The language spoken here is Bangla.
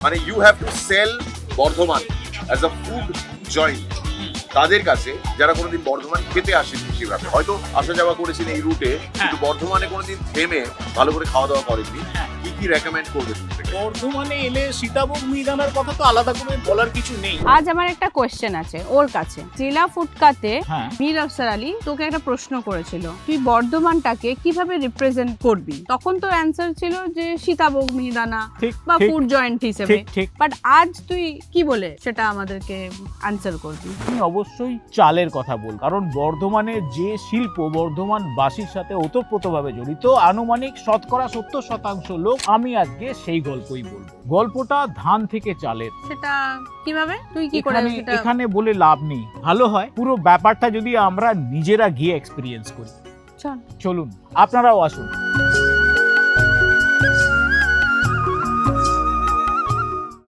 মানে you have to sell Bardhaman as a food joint তাদের কাছে যারা কোনোদিন বর্ধমান খেতে আসেন বেশিরভাগ হয়তো আসা যাওয়া করেছেন এই রুটে কিন্তু বর্ধমানে কোনোদিন থেমে ভালো করে খাওয়া দাওয়া করেননি। হ্যাঁ। কি কি রেকমেন্ড করবেন বর্ধমানে এলে সীতাভোগ মিহিদানার কথা তো আলাদা করে বলার কিছু নেই। আজ আমার একটা কোয়েশ্চেন আছে ওর কাছে। জেলা ফুটকাতে হ্যাঁ। মীর আফসার আলী তোকে একটা প্রশ্ন করেছিল তুই বর্ধমানটাকে কীভাবে রিপ্রেজেন্ট করবি? তখন তো অ্যান্সার ছিল যে সীতাভোগ মিহিদানা বা ফুড জয়েন্ট হিসেবে। বাট আজ তুই কি বলে সেটা আমাদেরকে আনসার করবি? আমি অবশ্যই চালের কথা বল। কারণ বর্ধমানের যে শিল্প বর্ধমানবাসীর সাথে ওতপ্রোতভাবে জড়িত আনুমানিক শতকরা সত্তর শতাংশ লোক আমি আজকে সেই গল্পই বলব। গল্পটা ধান থেকে চালের। সেটা কীভাবে? তুই কি করে সেটা এখানে বলে লাভ নেই। ভালো হয় পুরো ব্যাপারটা যদি আমরা নিজেরা গিয়ে এক্সপিরিয়েন্স করি। চলুন আপনারাও আসুন।